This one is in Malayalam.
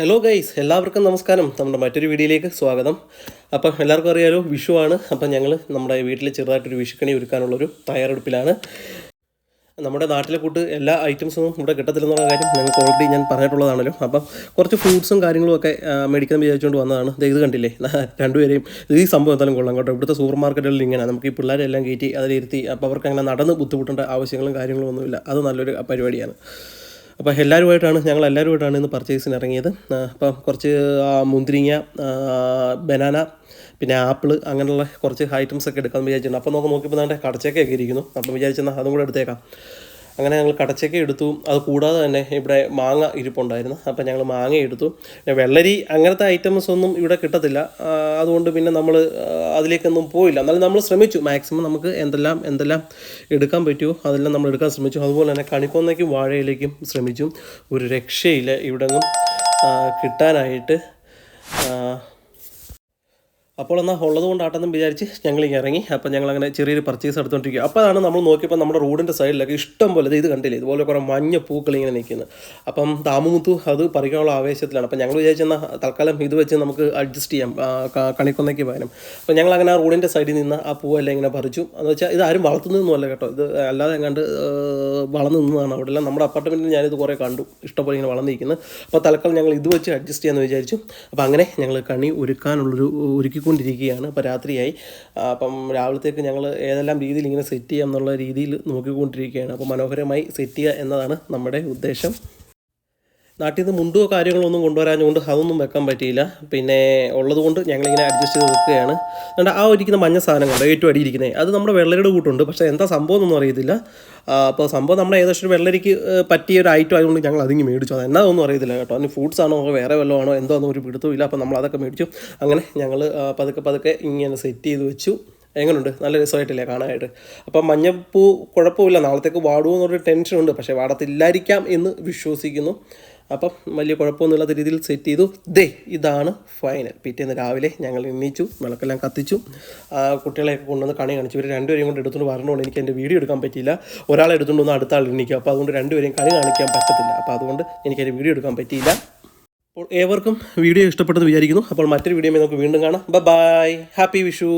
ഹലോ ഗൈസ് എല്ലാവർക്കും നമസ്കാരം. നമ്മുടെ മറ്റൊരു വീഡിയോയിലേക്ക് സ്വാഗതം. അപ്പം എല്ലാവർക്കും അറിയാലോ ആണ്. അപ്പം ഞങ്ങൾ നമ്മുടെ വീട്ടിൽ ചെറുതായിട്ടൊരു വിഷുക്കണി ഒരുക്കാനുള്ളൊരു തയ്യാറെടുപ്പിലാണ്. നമ്മുടെ നാട്ടിലെ കൂട്ട് എല്ലാ ഐറ്റംസൊന്നും ഇവിടെ കിട്ടത്തില്ലെന്നുള്ള കാര്യം നിങ്ങൾക്ക് ഓൾറെഡി ഞാൻ പറഞ്ഞിട്ടുള്ളതാണല്ലോ. അപ്പം കുറച്ച് ഫ്രൂട്ട്സും കാര്യങ്ങളും ഒക്കെ മേടിക്കാൻ വിചാരിച്ചുകൊണ്ട് വന്നതാണ്. ഇത് കണ്ടില്ലേ? രണ്ടുപേരെയും. ഈ സംഭവം എന്തായാലും കൊള്ളാം കേട്ടോ. ഇവിടുത്തെ സൂപ്പർ മാർക്കറ്റുകളിൽ ഇങ്ങനെ. നമുക്ക് ഈ പിള്ളേരെല്ലാം കയറ്റി അതിലിരുത്തി. അപ്പോൾ അവർക്ക് അങ്ങനെ നടന്ന് ബുദ്ധിമുട്ടേണ്ട ആവശ്യങ്ങളും കാര്യങ്ങളും ഒന്നുമില്ല. അത് നല്ലൊരു പരിപാടിയാണ്. അപ്പോൾ എല്ലാവരുമായിട്ടാണ് ഞങ്ങൾ എല്ലാവരുമായിട്ടാണ് ഇന്ന് പർച്ചേസിന് ഇറങ്ങിയത്. അപ്പം കുറച്ച് മുന്തിരിങ്ങ ബനാന പിന്നെ ആപ്പിൾ അങ്ങനെയുള്ള കുറച്ച് ഐറ്റംസ് ഒക്കെ എടുക്കാമെന്ന് വിചാരിച്ചിട്ടുണ്ട്. അപ്പോൾ നമുക്ക് നോക്കിയപ്പോൾ നമ്മുടെ കടച്ചേക്കൊക്കെ ഇരിക്കുന്നു. അപ്പം വിചാരിച്ചെന്നാൽ അതും കൂടെ എടുത്തേക്കാം. അങ്ങനെ ഞങ്ങൾ കടച്ചക്ക എടുത്തു. അത് കൂടാതെ തന്നെ ഇവിടെ മാങ്ങ ഇരിപ്പുണ്ടായിരുന്നു. അപ്പം ഞങ്ങൾ മാങ്ങ എടുത്തു. പിന്നെ വെള്ളരി അങ്ങനത്തെ ഐറ്റംസ് ഒന്നും ഇവിടെ കിട്ടത്തില്ല. അതുകൊണ്ട് പിന്നെ നമ്മൾ അതിലേക്കൊന്നും പോയില്ല. എന്നാലും നമ്മൾ ശ്രമിച്ചു. മാക്സിമം നമുക്ക് എന്തെല്ലാം എന്തെല്ലാം എടുക്കാൻ പറ്റുമോ അതെല്ലാം നമ്മൾ എടുക്കാൻ ശ്രമിച്ചു. അതുപോലെ തന്നെ കണിക്കൊന്നയ്ക്കും വാഴയിലേക്കും ശ്രമിച്ചു. ഒരു രക്ഷയില്ല ഇവിടെ നിന്നും കിട്ടാനായിട്ട്. അപ്പോൾ എന്നാൽ ഉള്ളത് കൊണ്ടാട്ടെന്നും വിചാരിച്ച് ഞങ്ങൾ ഇങ്ങനെ ഇറങ്ങി. അപ്പോൾ ഞങ്ങൾ അങ്ങനെ ചെറിയൊരു പർച്ചേസ് എടുത്തുകൊണ്ടിരിക്കുക അപ്പോൾ അതാണ് നമ്മൾ നോക്കിയപ്പോൾ നമ്മുടെ റോഡിന്റെ സൈഡിലൊക്കെ ഇഷ്ടം പോലെ ഇത് കണ്ടില്ലേ? ഇതുപോലെ കുറേ മഞ്ഞ പൂക്കൾ ഇങ്ങനെ നിൽക്കുന്നത് അപ്പം താമുമുത്തു അത് പറിക്കാനുള്ള ആവേശത്തിലാണ്. അപ്പം ഞങ്ങൾ വിചാരിച്ചെന്നാൽ തൽക്കാലം ഇത് വെച്ച് നമുക്ക് അഡ്ജസ്റ്റ് ചെയ്യാം കണിക്കൊന്നയ്ക്ക് പകരം. അപ്പോൾ ഞങ്ങൾ അങ്ങനെ ആ റോഡിന്റെ സൈഡിൽ നിന്ന് ആ പൂവെല്ലാം ഇങ്ങനെ പറിച്ചു. എന്ന് വെച്ചാൽ ഇത് ആരും വളർത്തുന്നതൊന്നുമല്ല കേട്ടോ. ഇത് അല്ലാതെ എങ്ങാണ്ട് വളർന്നു നിന്നതാണ് അവിടെ എല്ലാം. നമ്മുടെ അപ്പാർട്ട്മെന്റിൽ ഞാനിത് കുറേ കണ്ടു. ഇഷ്ടംപോലെ ഇങ്ങനെ വളർന്നിരിക്കുന്നത് അപ്പോൾ തൽക്കാലം ഞങ്ങൾ ഇത് വെച്ച് അഡ്ജസ്റ്റ് ചെയ്യാമെന്ന് വിചാരിച്ചു. അപ്പോൾ അങ്ങനെ ഞങ്ങൾ കണി ഒരുക്കാനുള്ളൊരു ഒരുക്കിക്കൊണ്ടിരിക്കുകയാണ് അപ്പോൾ രാത്രിയായി. അപ്പം രാവിലത്തേക്ക് ഞങ്ങൾ ഏതെല്ലാം രീതിയിൽ ഇങ്ങനെ സെറ്റ് ചെയ്യാം എന്നുള്ള രീതിയിൽ നോക്കിക്കൊണ്ടിരിക്കുകയാണ്. അപ്പോൾ മനോഹരമായി സെറ്റ് ചെയ്യുക എന്നതാണ് നമ്മുടെ ഉദ്ദേശം. നാട്ടിൽ നിന്ന് മുണ്ടോ കാര്യങ്ങളോ ഒന്നും കൊണ്ടുവരാഞ്ഞുകൊണ്ട് അതൊന്നും വെക്കാൻ പറ്റിയില്ല. പിന്നെ ഉള്ളതുകൊണ്ട് ഞങ്ങളിങ്ങനെ അഡ്ജസ്റ്റ് ചെയ്ത് വെക്കുകയാണ് അതുകൊണ്ട് ആ ഇരിക്കുന്ന മഞ്ഞ സാധനം കണ്ടോ? ഏറ്റവും അടിയിരിക്കുന്നത് അത് നമ്മുടെ വെള്ളരിയുടെ കൂട്ടുണ്ട്. പക്ഷേ എന്താ സംഭവം എന്നൊന്നും അറിയത്തില്ല. അപ്പോൾ സംഭവം നമ്മുടെ ഏകദേശം ഒരു വെള്ളരിക്ക് പറ്റിയ ഒരു ഐറ്റം ആയതുകൊണ്ട് ഞങ്ങൾ അതിങ്ങ് മേടിച്ചു. അത് എന്നാ ഒന്നും അറിയത്തില്ല കേട്ടോ. അതിന് ഫ്രൂട്ട്സ് ആണോ വേറെ വല്ലതും ആണോ? എന്തോ ഒന്നും ഒരു പിടുത്തവും ഇല്ല. അപ്പോൾ നമ്മൾ അതൊക്കെ മേടിച്ചു. അങ്ങനെ ഞങ്ങൾ പതുക്കെ പതുക്കെ ഇങ്ങനെ സെറ്റ് ചെയ്ത് വെച്ചു. എങ്ങനെയുണ്ട് നല്ല രസമായിട്ടില്ലേ കാണാനായിട്ട്? അപ്പം മഞ്ഞപ്പൂ കുഴപ്പമില്ല. നാളത്തേക്ക് വാടുമെന്ന് പറഞ്ഞൊരു ടെൻഷനുണ്ട്. പക്ഷേ വാടത്തില്ലായിരിക്കാം എന്ന് വിശ്വസിക്കുന്നു. അപ്പം വലിയ കുഴപ്പമൊന്നുമില്ലാത്ത രീതിയിൽ സെറ്റ് ചെയ്തു. ദേ ഇതാണ് ഫൈനൽ. പിറ്റേന്ന് രാവിലെ ഞങ്ങൾ എണ്ണീച്ചു വിളക്കെല്ലാം കത്തിച്ചു. കുട്ടികളെയൊക്കെ കൊണ്ടുവന്ന് കണി കാണിച്ചു. ഇവർ രണ്ടുപേരെയും കൊണ്ട് എടുത്തുകൊണ്ട് വരണോണ്ട് എനിക്ക് എന്റെ വീഡിയോ എടുക്കാൻ പറ്റിയില്ല. ഒരാളെ എടുത്തുകൊണ്ട് വന്ന് അടുത്ത ആൾ എണ്ണിക്കും അപ്പോൾ അതുകൊണ്ട് രണ്ടുപേരെയും കണി കാണിക്കാൻ പറ്റത്തില്ല. അപ്പോൾ അതുകൊണ്ട് എനിക്ക് എന്റെ വീഡിയോ എടുക്കാൻ പറ്റിയില്ല. അപ്പോൾ ഏവർക്കും വീഡിയോ ഇഷ്ടപ്പെട്ടെന്ന് വിചാരിക്കുന്നു. അപ്പോൾ മറ്റൊരു വീഡിയോ നമുക്ക് വീണ്ടും കാണാം. By happy Vishu